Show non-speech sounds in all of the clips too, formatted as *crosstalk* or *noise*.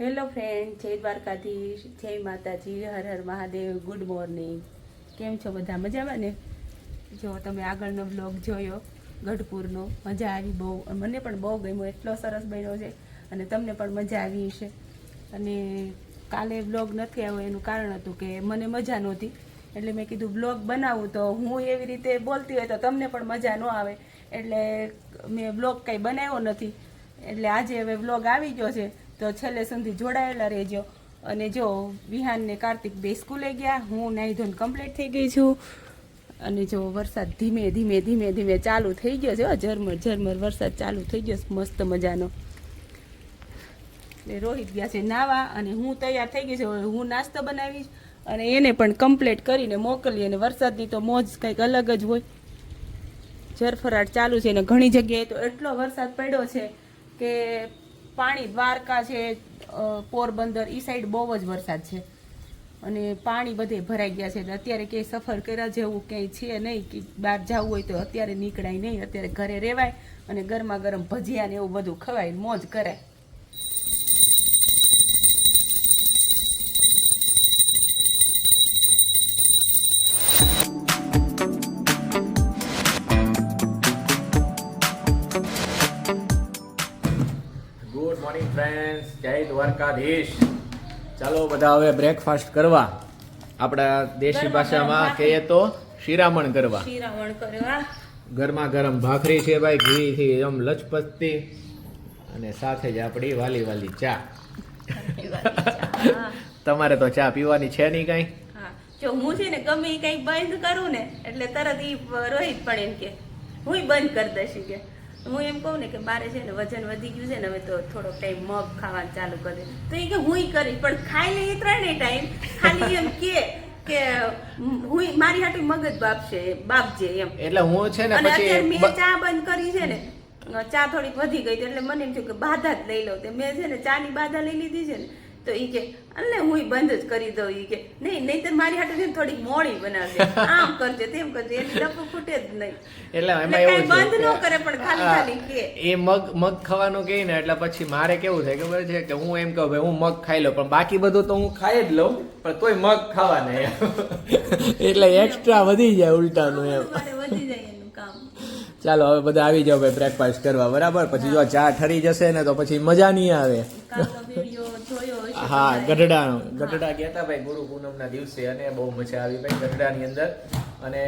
Hello friend જય દ્વારકાધીશ, જય માતાજી, હર હર મહાદેવ ગુડ મોર્નિંગ કેમ છો બધા? મજામાં ને? જો તમે આગળનો બ્લોગ જોયો, ગઢપુરનો, મજા આવી બહુ. મને પણ બહુ ગમ્યો, એટલો સરસ બન્યો છે. અને તમને પણ મજા આવી હશે. અને કાલે બ્લોગ નથી આવ્યો, એનું કારણ હતું કે મને મજા નહોતી. એટલે મેં કીધું બ્લોગ બનાવું તો હું એવી રીતે બોલતી હોય તો તમને પણ મજા ન આવે. એટલે મેં બ્લોગ કંઈ બનાવ્યો નથી. એટલે આજે હવે બ્લોગ આવી ગયો છે. તો છેલ્લે સુધી જોડાયેલા રહેજો. અને જો વિહાન ને કાર્તિક બે સ્કૂલે ગયા, હું નાહી ધોઈને કમ્પ્લીટ થઈ ગઈ છું. અને જો વરસાદ ધીમે ધીમે ધીમે ધીમે ચાલુ થઈ ગયો છે ઝરમર ઝરમર વરસાદ ચાલુ થઈ ગયો મસ્ત મજાનો. રોહિત ગયા છે નાવા, અને હું તૈયાર થઈ ગઈ છું હું નાસ્તો બનાવીશ. અને એને પણ કમ્પ્લીટ કરીને મોકલી અને વરસાદની તો મોજ કંઈક અલગ જ હોય. ઝરફરાટ ચાલુ છે ને ઘણી જગ્યાએ તો એટલો વરસાદ પડ્યો છે કે પાણી, દ્વારકા છે પોરબંદર એ સાઈડ બહુ જ વરસાદ છે. અને પાણી બધે ભરાઈ ગયા છે. એટલે અત્યારે ક્યાંય સફર કર્યા જેવું ક્યાંય છે નહીં કે બહાર જવું હોય તો અત્યારે નીકળાય નહીં. અત્યારે ઘરે રહેવાય અને ગરમા ગરમ ભજીયા ને એવું બધું ખવાય મોજ કરાય. ગુડ મોર્નિંગ ફ્રેન્ડ્સ જય દ્વારકાધીશ. ચાલો બધા હવે બ્રેકફાસ્ટ કરવા. આપણા દેશી ભાષામાં કહીએ તો શિરામણ કરવા. શિરામણ કરવા. ગરમા ગરમ ભાખરી છે ભાઈ ઘીથી એમ લચપચતી અને સાથે જ આપણી વાલી વાલી ચા. તમારે તો ચા પીવાની છે નહીં કઈ? જો હું છે ને ગમે એ કંઈક બંધ કરું ને એટલે તરત ઈ રોહિત પણ એમ કે હું બંધ કરી દઈશ કે. હું એમ કહું ને કે મારે છે ને વજન વધી ગયું છે ને હવે તો થોડોક ટાઈમ મગ ખાવાનું ચાલુ કરી તો એ કે હું કરીશ પણ ખાઈ લઈએ ત્રણેય ટાઈમ ખાલી એમ કે કે હું મારી હાટુ મગજ બાપશે બાપજે એમ. એટલે હું છે ને અને અત્યારે મેં ચા બંધ કરી છે ને ચા થોડીક વધી ગઈ એટલે મને એમ થયું કે બાધા જ લઈ લઉં. તે મેં છે ને ચાની બાધા લઈ લીધી છે ને તો ઈ કે એટલે હું બંધ જ કરી દઉં. ઈ કે નહીં નહીં તો મારી હાટે થોડી થોડીક મોડી બનાવજે આમ કરજે તેમ કરજે એની ડબ્બો ફૂટે જ નહીં. એટલે એમાં એવું બંધ ન કરે પણ ખાલી ખાલી કે. એ મગ મગ ખાવાનું કહે ને એટલે પછી મારે કેવું થાય ખબર છે કે હું એમ કહું ભાઈ હું મગ ખાઈ લઉં પણ બાકી બધું તો હું ખાઈ જ લઉં પણ તોય મગ ખાવા નહીં. *laughs* એટલે એક્સ્ટ્રા વધી જાય ઉલટાનું એમ. વધી જાય એનું કામ. ચાલો હવે બધા આવી જાઓ ભાઈ બ્રેકફાસ્ટ કરવા બરાબર? પછી જો ચા ઠરી જશે ને તો પછી મજા નહીં આવે. વીડિયો જોયો હા ગઢડા ગઢડા ગયા હતા ભાઈ ગુરુ પૂનમના દિવસે અને બહુ મજા આવી ભાઈ ગઢડાની અંદર. અને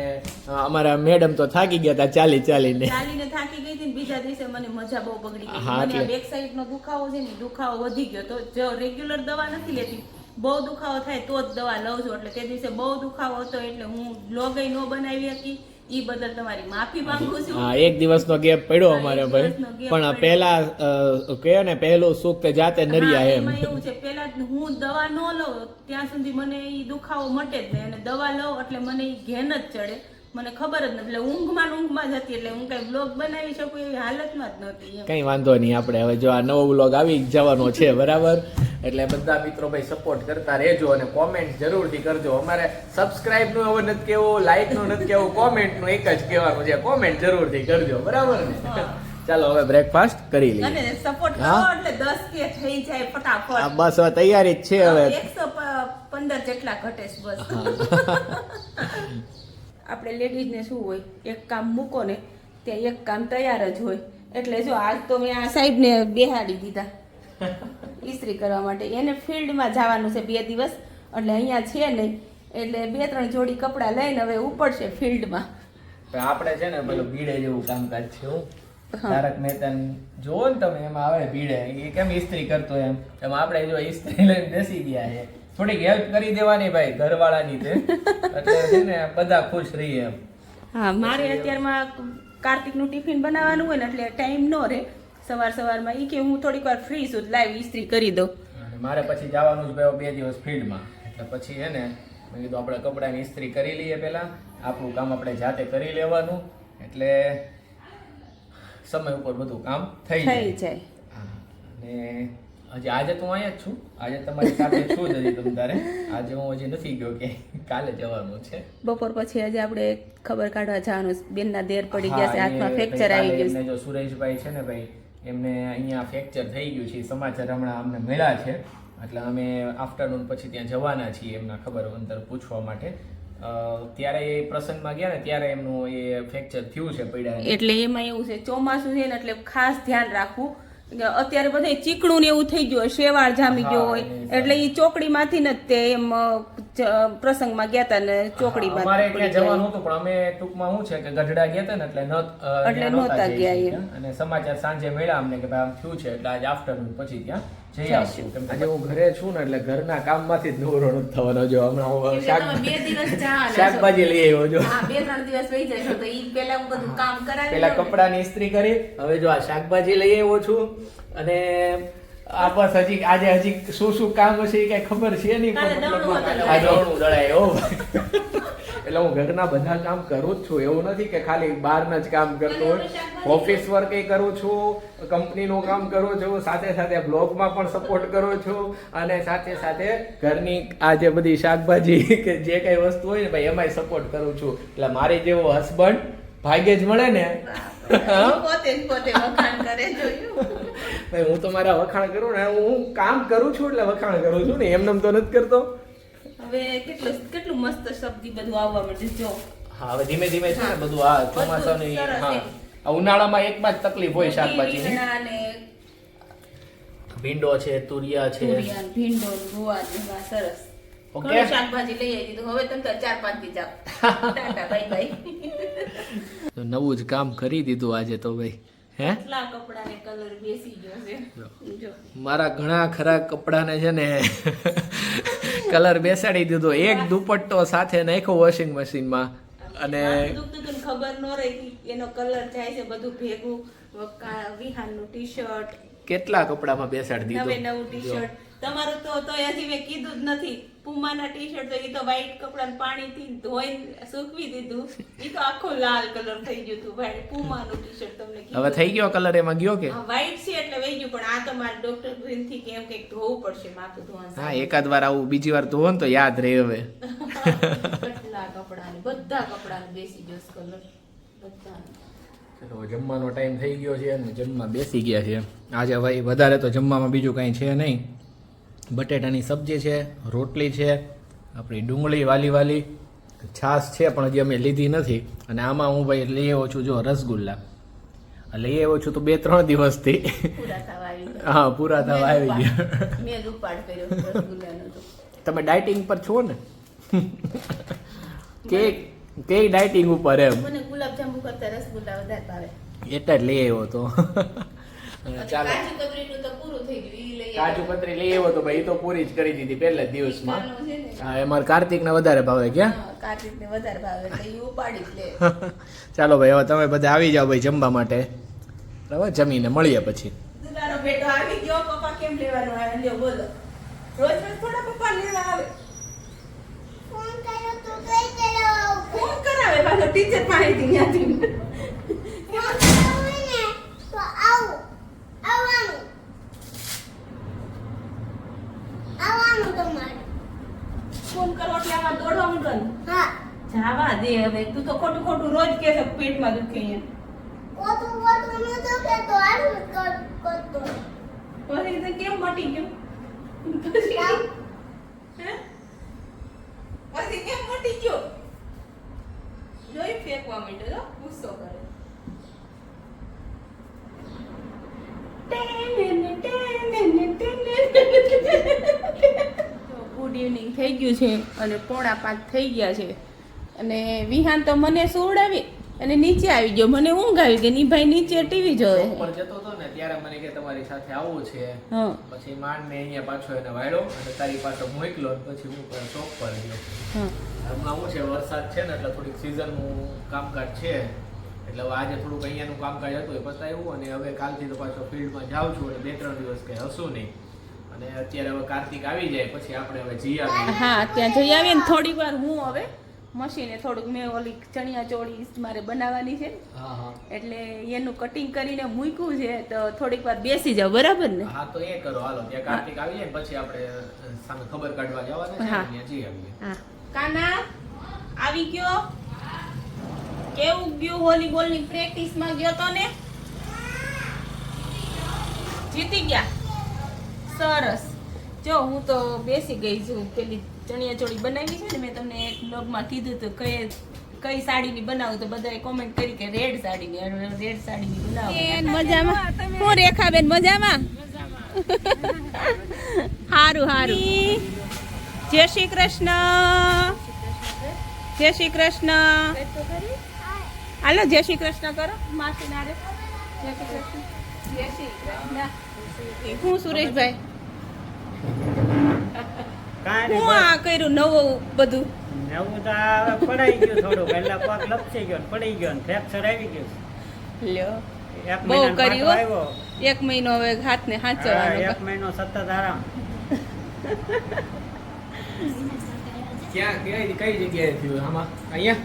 અમારા મેડમ તો થાકી ગયા હતા ચાલી ચાલીને. ચાલીને થાકી ગઈ હતી ને બીજા દિવસે મને મજા બહુ બગડી ગઈ. હા, મને બેક સાઈડ નો દુખાવો છે ને દુખાવો વધી ગયો. તો જો રેગ્યુલર દવા નથી લેતી. બહુ દુખાવો થાય તો જ દવા લઉં છું. એટલે તે દિવસે બહુ દુખાવો હતો એટલે હું લોગઈ ન બનાવી હતી. ઈ બદલ તમારી માફી માંગુ છું. હા એક દિવસનો ગેપ પડ્યો અમારે ભાઈ. પણ પહેલા કહે ને પહેલું સુખ તે જાતે નરિયા એમ. એવું છે પહેલા હું દવા ન લઉં ત્યાં સુધી મને ઈ દુખાવો મટે જ નહીં. અને દવા લઉં એટલે મને ઈ ઘેન જ ચડે. મને ખબર જ નથી. એટલે ઊંઘમાં ઊંઘમાં જ હતી એટલે હું કઈ બ્લોગ બનાવી શકું એવી હાલતમાં જ નહોતી એમ. કઈ વાંધો નહીં આપણે હવે જો આ નવો બ્લોગ આવી જવાનો છે બરાબર? એટલે બધા મિત્રો ભાઈ સપોર્ટ કરતા રહેજો અને કોમેન્ટ જરૂરથી કરજો. અમારે સબસ્ક્રાઇબનું હવે નથી કેવું લાઈકનું નથી કેવું કોમેન્ટનું એક જ કહેવાનું છે. કોમેન્ટ જરૂરથી કરજો. બરાબર ને? ચાલો હવે બ્રેકફાસ્ટ કરી લઈએ. અને સપોર્ટ કરો એટલે દસ કે થઈ જાય ફટાફટ. બસ હવે તૈયારી જ છે હવે. એકસો પંદર જેટલા ઘટે છે બસ. *laughs* આપણે લેડીઝને શું હોય એક કામ મૂકો ને ત્યાં એક કામ તૈયાર જ હોય. એટલે જો આજ તો મેં આ સાહેબને બેહાડી દીધા. *laughs* ઇસ્ત્રી કરવા માટે. એને ફિલ્ડમાં જવાનું છે બે દિવસ. એટલે અહીંયા છે નહીં. એટલે બે ત્રણ જોડી કપડાં લઈને હવે ઉપડશે ફિલ્ડમાં. આપણે છે ને પેલું ભીડે જેવું કામકાજ છે હું. તારક મહેતા જોવો ને તમે એમાં આવે ભીડે એ કેમ ઇસ્ત્રી કરતો એમ? એમ આપણે જો ઇસ્ત્રી લઈને બેસી ગયા છે. થોડીક હેલ્પ કરી દેવાની ભાઈ ઘરવાળાની તે. એટલે છે ને બધા ખુશ રહીએ એમ. હા મારે અત્યારમાં કાર્તિકનું ટિફિન બનાવવાનું હોય ને એટલે ટાઈમ ન રહે. સવાર સવારમાં એ કે હું થોડીક વાર ફ્રી છું લાઈવ ઇસ્ત્રી કરી દઉં. મારે પછી જવાનું જ ભાઈ બે દિવસ ફિલ્ડમાં. એટલે પછી છે ને મેં કીધું આપણે કપડાની ઇસ્ત્રી કરી લઈએ પહેલાં. આપણું કામ આપણે જાતે કરી લેવાનું. એટલે સમય ઉપર બધું કામ થઈ જાય. અને હજી આજે તો હું અહીંયા જ છું. આજે તમારી સાથે છું જ હજી તમારે આજે હું હજી નથી ગયો કે કાલે જવાનું છે. બપોર પછી આજે આપણે ખબર કાઢવા જવાનું. બેનના દેર પડી ગયા છે હાથમાં ફ્રેક્ચર આવી ગયું જો સુરેશભાઈ છે ને ભાઈ એમને અહીંયા ફ્રેક્ચર થઈ ગયું છે એ સમાચાર હમણાં અમને મળ્યા છે. એટલે અમે આફ્ટરનૂન પછી ત્યાં જવાના છીએ એમના ખબર અંતર પૂછવા માટે. ત્યારે એ પ્રસંગમાં ગયા ને ત્યારે એમનું એ ફ્રેક્ચર થયું છે પડ્યા એટલે એમાં એવું છે ચોમાસું છે ને એટલે ખાસ ધ્યાન રાખવું. અત્યારે બધે ચીકણું ને એવું થઈ ગયું હોય શેવાળ જામી ગયો હોય. એટલે એ ચોકડીમાંથી ને જ તે એમ પ્રસંગમાં ગયા હતા ને ચોકડી અમારે ત્યાં જવાનું હતું પણ અમે ટૂંકમાં શું છે કે ગઢડા ગયા હતા ને એટલે ન એટલે નહોતા ગયા અને સમાચાર સાંજે મળ્યા અમને કે ભાઈ આમ થયું છે એટલે આજ આફ્ટરનૂન પછી ત્યાં જઈ આવશું. આજે હું ઘરે છું ને એટલે ઘરના કામમાંથી જ નવરો નથી થવાનો. જો હમણાં હું શાક શાકભાજી લઈ આવ્યો જો. બે ત્રણ દિવસ વહી જશો તો ઈ પેલા હું બધું કામ કરાવી ને. કપડાની ઇસ્ત્રી કરી હવે જો આ શાકભાજી લઈ આવ્યો છું. અને આ બસ હજી આજે હજી શું શું કામ હશે એ કઈ ખબર છે નહીં એટલે હું ઘરના બધા કામ કરું જ છું. એવું નથી કે ખાલી બહારના જ કામ કરતો હોય. ઓફિસ વર્ક એ કરું છું કંપનીનું કામ કરું છું સાથે સાથે બ્લોગમાં પણ સપોર્ટ કરું છું. અને સાથે સાથે ઘરની આ જે બધી શાકભાજી કે જે કઈ વસ્તુ હોય ને ભાઈ એમાંય સપોર્ટ કરું છું. એટલે મારી જેવો હસબન્ડ ભાગ્યે જ મળે ને પોતે પોતે વખાણ કરે જોયું? હું તો મારા વખાણ કરું ને હું કામ કરું છું એટલે વખાણ કરું છું ને એમનેમ તો નથી કરતો. હવે કેટલું કેટલું મસ્ત શબ્દી બધું આવવા માંડ્યું જો. હા હવે ધીમે ધીમે છે ને બધું આ ચોમાસાની હા. ઉનાળામાં એકમાં જ તકલીફ હોય શાકભાજીની. ભીંડો છે તુરિયા છે. ભીંડો ગુવાર ને સરસ. ઓકે. શાકભાજી લઈ આવી દીધું. હવે તમે ચાર પાંચ દી જાઓ. *laughs* Tata bye bye. તો નવું જ કામ કરી દીધું આજે તો ભાઈ. હે? કેટલા કપડા ને કલર બેસી ગયો છે. મારા ઘણા ખરા કપડાને છે ને *laughs* કલર બેસાડી દીધો. એક દુપટ્ટો સાથે નાખ્યો વોશિંગ મશીનમાં અને માથું દુખતું હતું ને ખબર ન રહી એનો કલર જાય છે બધું ભેગું. વિહાનનું ટી શર્ટ કેટલા કપડામાં બેસાડી દીધો? નવું ટી શર્ટ તમારું તો તો હજી મેં કીધું જ નથી. પુમાના ટી શર્ટ તો એ તો વ્હાઈટ કપડાં પાણીથી ધોઈને સૂકવી દીધું. એ તો આખો લાલ કલર થઈ ગયું હતું ભાઈ. પુમાનું ટી શર્ટ તમને હવે થઈ ગયો કલર એમાં ગયો કે? વ્હાઈટ છે એટલે વહી ગયું પણ આ તો મારે ડોક્ટર ગ્રીનથી કેમ કંઈક ધોવું પડશે માથું ધોવાનું હા એકાદ વાર આવું બીજી વાર ધોવો ને તો યાદ રહે હવે. કેટલા કપડાને બધા કપડાને બેસી ગયો કલર બધા ચલો જમવાનો ટાઈમ થઈ ગયો છે અને જમવા બેસી ગયા છે. આજે ભાઈ વધારે તો જમવામાં બીજું કાંઈ છે નહીં. બટેટાની સબ્જી છે રોટલી છે આપણી ડુંગળી વાલી વાલી છાશ છે પણ હજી અમે લીધી નથી. અને આમાં હું ભાઈ લઈ આવ્યો છું જો રસગુલ્લા. આ લઈ આવ્યો છું તો બે ત્રણ દિવસથી. હા પૂરા થવા આવી ગયા. તમે ડાયટિંગ પર છો ને? કે કે ડાયટિંગ ઉપર એમ? મને ગુલાબજાંબુ કરતા રસગુલ્લા વધારે ભાવે. એટલે જ લઈ આવ્યો તો. ચાલો. કાજુ કતરીનું તો પૂરું થઈ ગયું ઈ લઈ કતરી લઈ આવ્યો તો ભાઈ એ તો પૂરી જ કરી દીધી પહેલા દિવસમાં. હા એમાં કાર્તિક ને વધારે ભાવે ક્યાં? કાર્તિક ને વધારે ભાવે એટલે ઉપાડી લે. *laughs* ચાલો ભાઈ હવે તમે બધા આવી જાઓ ભાઈ જમવા માટે. બરાબર? જમીને મળીએ પછી. બેટો આવી ગયો પપ્પા કેમ લેવાનો આવે? લ્યો બોલો. રોજ રોજ થોડા પપ્પા લેવા આવે. ફોન કરાવે? પાછો ટીચર પાસેથી ત્યાંથી ફોન કરો એટલે આમાં દોડવા માંડો ને જાવા હવે. તું તો ખોટું ખોટું રોજ કે છે પેટમાં દુખે અહીંયા. પછી તો કેમ મટી ગયું? પછી હે? પછી કેમ મટી ગયો? જોઈ ફેંકવા માંડ્યો તો ગુસ્સો કરે. ગુડ ઇવનિંગ થઈ ગયું છે અને પોણા પાંચ થઈ ગયા છે. અને વિહાન તો મને સુવડાવી અને નીચે આવી ગયો. મને ઊંઘ આવી ગઈ ની ભાઈ નીચે ટીવી જોવે. ઉપર જતો હતો ને ત્યારે મને કે તમારી સાથે આવવું છે. પછી માંડ ને અહીંયા પાછો એને વાળ્યો અને તારી પાછો મોકલો પછી હું શોપ પર ગયો. હા. હમણાં શું છે વરસાદ છે ને એટલે થોડીક સિઝનનું કામકાજ છે. એટલે આજે થોડુંક અહીંયાનું કામકાજ હતું એ પતાવ્યું અને હવે કાલથી તો પાછો ફિલ્ડમાં જાઉં છું એટલે બે ત્રણ દિવસ કંઈ હશું નહીં. અને અત્યારે હવે કાર્તિક આવી જાય પછી આપણે હવે જઈ આવીએ. હા ત્યાં જઈ આવીએ ને થોડીક વાર હું હવે. મશીને થોડુંક મેં ઓલી ચણિયા ચોળી મારે બનાવવાની છે. ને, એટલે એનું કટિંગ કરીને મૂક્યું છે તો થોડીક વાર બેસી જાવ બરાબર ને? હા તો એ કરો. હાલો ત્યાં કાર્તિક આવી જાય પછી આપણે સામે ખબર કાઢવા જવાના છે ને, ત્યાં જઈ આવીએ હા. કાના આવી ગયો? કેવું ગયું વોલીબોલની પ્રેક્ટિસમાં ગયો તો ને? જીતી ગયા. સરસ. જો હું તો બેસી ગઈ છું પેલી ચણિયા ચોળી બનાવી છે ને મેં તમને એક બ્લોગમાં કીધું હતું કઈ કઈ સાડીની બનાવું તો બધાએ કોમેન્ટ કરી કે રેડ સાડીની રેડ સાડીની બનાવું. મજામાં. હું રેખાબેન મજામાં? હારું હારું. જય શ્રી કૃષ્ણ. જય શ્રી કૃષ્ણ. હાલો જય શ્રી કૃષ્ણ કરો. માસી નારે જય શ્રી કૃષ્ણ જય શ્રી કૃષ્ણ. હું સુરેશભાઈ? હું આ કર્યું નવું બધું? નવું તો પડાઈ ગયું થોડું એટલે પગ લપસી ગયો પડી ગયો ફ્રેક્ચર આવી ગયું લ્યો. એક બહુ કર્યું આવ્યો. એક મહિનો હવે હાથ ને હાચવાનો એક મહિનો સતત આરામ. ક્યાં કઈ કઈ જગ્યાએ થયું? આમાં અહીંયા?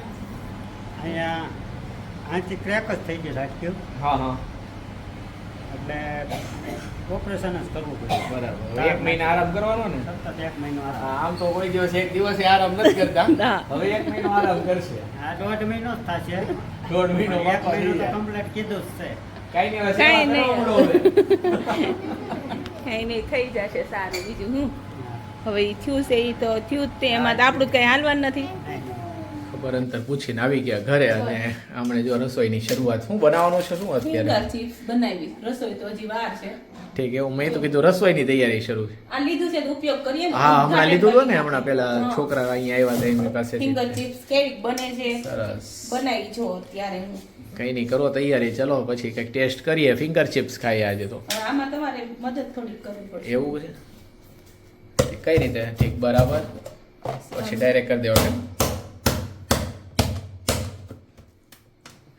અહીંયા આથી ક્રેક જ થઈ ગયું રાખ્યું હા હા. એટલે ઓપરેશન જ કરવું પડે. બરાબર. એક મહિનો આરામ કરવાનો ને? સતત એક મહિનો આમ તો કોઈ દિવસ એક દિવસે આરામ નથી કરતા. *laughs* હવે એક મહિનો આરામ કરશે. આ દોઢ મહિનો જ થશે. *laughs* દોઢ મહિનો એક મહિનો તો. કમ્પ્લીટ કીધું જ છે. કઈ નહીં કાંઈ નહીં. કઈ *laughs* નહીં થઈ જશે સારું. બીજું હું. હવે થયું છે એ તો થયું જ તે. એમાં તો આપણું કઈ હાલવાનું નથી. ખબર અંતર પૂછીને આવી ગયા ઘરે અને હમણે જો રસોઈની શરૂઆત શું બનાવવાનું છે શું અત્યારે? બનાવી. રસોઈ તો હજી વાર છે. ઠીક એવું મેં તો કીધું રસોઈની તૈયારી શરૂ છે. આ લીધું છે ઉપયોગ કરીએ હા હમણાં લીધું હતું ને હમણાં પેલા છોકરા અહીંયા આવ્યા હતા એમની પાસેથી ફિંગર ચિપ્સ કેવી બને છે? સરસ. બનાવી જો અત્યારે કઈ નહીં કરો તૈયારી ચલો પછી કંઈક ટેસ્ટ કરીએ. ફિંગર ચિપ્સ ખાઈએ આજે તો. આમાં તમારે મદદ થોડીક કરવી પડશે. એવું છે? કઈ રીતે ઠીક બરાબર. પછી ડાયરેક્ટ કરી દેવાનું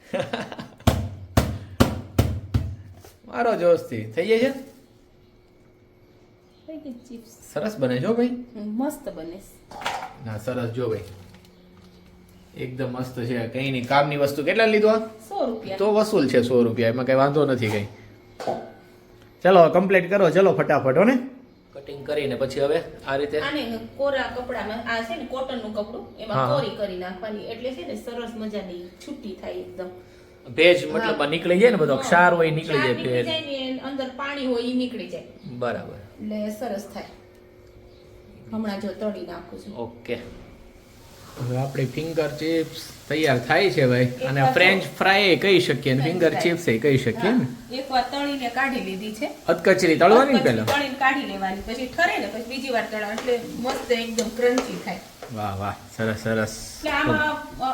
*laughs* મારો જોશથી થઈ જાય છે? ચિપ્સ. સરસ બને જો ભાઈ. મસ્ત બને ના સરસ જો ભાઈ. એકદમ મસ્ત છે. કઈ નહીં કામની વસ્તુ કેટલા લીધું? સો રૂપિયા. તો વસૂલ છે સો રૂપિયા. એમાં કઈ વાંધો નથી કઈ. ચલો કમ્પ્લીટ કરો. ચલો ફટાફટ હો ને. કટિંગ કરીને પછી હવે આ રીતે આને કોરા કપડામાં આ છે ને કોટનનું કપડું એમાં કોરી કરી નાખવાની. એટલે છે ને સરસ મજાની છૂટી થાય એકદમ. ભેજ મતલબ નીકળી જાય ને બધો ક્ષાર હોય નીકળી જાય ભેજ. અંદર પાણી હોય એ નીકળી જાય. બરાબર. એટલે સરસ થાય. હમણાં જો તળી નાખું છું. ઓકે. હવે આપણી ફિંગર ચિપ્સ તૈયાર થાય છે ભાઈ. અને ફ્રેન્ચ ફ્રાય કહી શકીએ ને ફિંગર ચિપ્સ એ કહી શકીએ ને. એક વાર તળીને કાઢી લીધી છે. અધકચરી તળવાની પહેલા? તળીને કાઢી લેવાની પછી ઠરે ને પછી બીજી વાર તળા એટલે મસ્ત એકદમ ક્રન્ચી થાય. વાહ વાહ સરસ સરસ. આમાં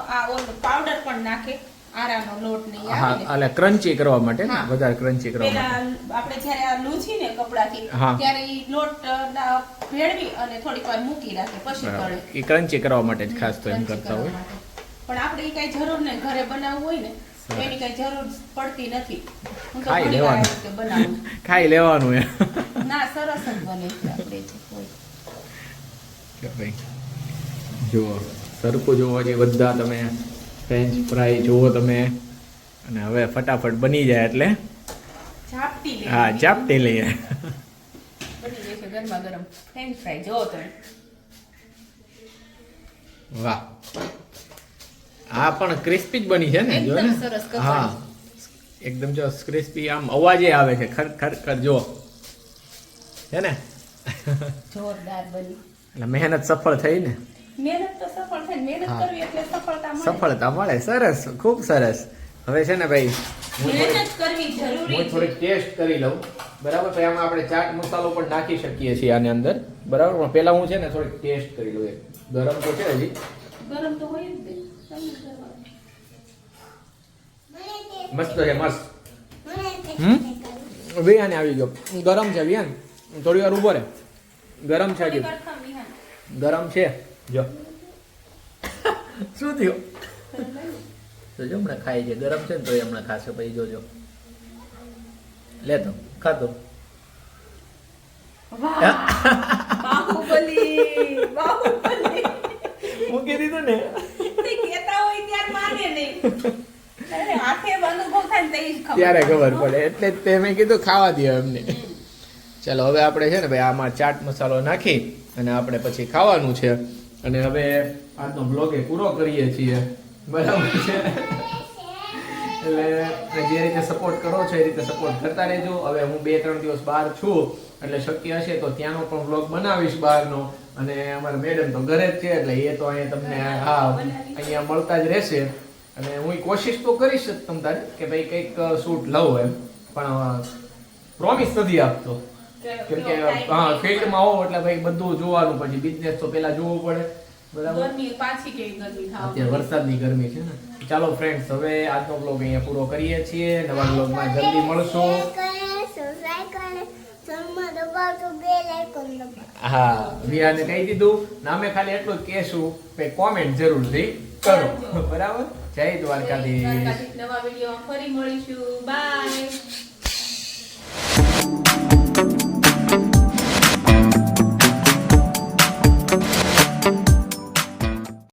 આ ઓલો પાવડર પણ નાખે. આરાનો લોટ ને હા એટલે ક્રન્ચી કરવા માટે ને. વધારે ક્રન્ચી કરવા માટે. આપણે જ્યારે આ લૂછી ને કપડાથી ત્યારે ઈ લોટ ભેળવી અને થોડીક વાર મૂકી રાખે પછી કરે એ ક્રન્ચી કરવા માટે જ ખાસ તો એમ કરતા હોય. પણ આપણે ઈ કઈ જરૂર ને ઘરે બનાવવું હોય ને. એની કાંઈ જરૂર પડતી નથી. *laughs* ખાઈ લેવાનું. ખાઈ લેવાનું *laughs* ના સરસ જ બને છે આપણે જે સરખું જોવા જે બધા તમે ફ્રેન્ચ ફ્રાય જુઓ તમે. અને હવે ફટાફટ બની જાય એટલે. હા ચાપટી લઈએ. ગરમા ગરમ. ફ્રેન્ચ ફ્રાય જુઓ તમે. વાહ. આ પણ ક્રિસ્પી જ બની છે ને જો ને? હા. એકદમ જો ક્રિસ્પી આમ અવાજે આવે છે. ખર ખર ખર જો છે ને? જોરદાર બની. એટલે મહેનત સફળ થઈ ને. મહેનત તો સફળ થાય મહેનત કરવી એટલે સફળતા મળે. સફળતા મળે સરસ ખૂબ સરસ. હવે છે ને ભાઈ મહેનત કરવી જરૂરી હું થોડીક ટેસ્ટ કરી લઉં. બરાબર પછી આમાં આપણે ચાટ મસાલો પણ નાખી શકીએ છીએ આની અંદર. બરાબર પણ પહેલા હું છે ને થોડીક ટેસ્ટ કરી લઉં એક. ગરમ તો છે હજી. ગરમ તો હોય જ. મસ્ત છે મસ્ત. હમ? વિયાને આવી ગયો. ગરમ છે વિયાન થોડી વાર ઊભો રહે. ગરમ છે હજી. વિહાન. ગરમ છે. જો શું થયું તો જો હમણાં ખાઈ છે ગરમ છે ને તો હમણાં ખાશે પછી જોજો લે તો બાહુબલી મૂકી દીધું ને ત્યારે માને નહીં અરે હાથે અનુભવ થાય ને તો ઈ જ ખબર ત્યારે ખબર પડે એટલે જ તે મેં કીધું ખાવા દે એમને ચાલો હવે આપણે છે ને ભાઈ આમાં ચાટ મસાલો નાખી અને આપણે પછી ખાવાનું છે અને હવે આજનો બ્લોગ એ પૂરો કરીએ છીએ. બરાબર છે? એટલે જે રીતે સપોર્ટ કરો છો એ રીતે સપોર્ટ કરતા રહેજો. હવે હું બે, ત્રણ દિવસ બહાર છું, એટલે શક્ય હશે તો ત્યાંનો પણ વ્લોગ બનાવીશ બહારનો. અને અમારા મેડમ તો ઘરે જ છે, એટલે એ તો અહીંયા તમને હા, અહીંયા મળતા જ રહેશે. અને હું કોશિશ તો કરીશ જ તમ કે ભાઈ કંઈક શૂટ લઉં એમ. પણ પ્રોમિસ નથી આપતો. કેમ કે હા ફિલ્ડમાં હોવ એટલે ભાઈ બધું જોવાનું પછી. બિઝનેસ તો પેલા જોવો પડે. બરાબર? ગરમી પાછી કેવી ગરમી થાવ. અત્યારે વરસાદની ગરમી છે ને. ચાલો ફ્રેન્ડ્સ હવે આજનો બ્લોગ અહીંયા પૂરો કરીએ છીએ. નવા બ્લોગમાં જલ્દી મળશો. હા વિહાને કહી દીધું. નામે ખાલી એટલું જ કહેશું કે કોમેન્ટ જરૂરથી કરો. બરાબર? જય દ્વારકાધીશ. નવા વીડિયો ફરી મળીશું. બાય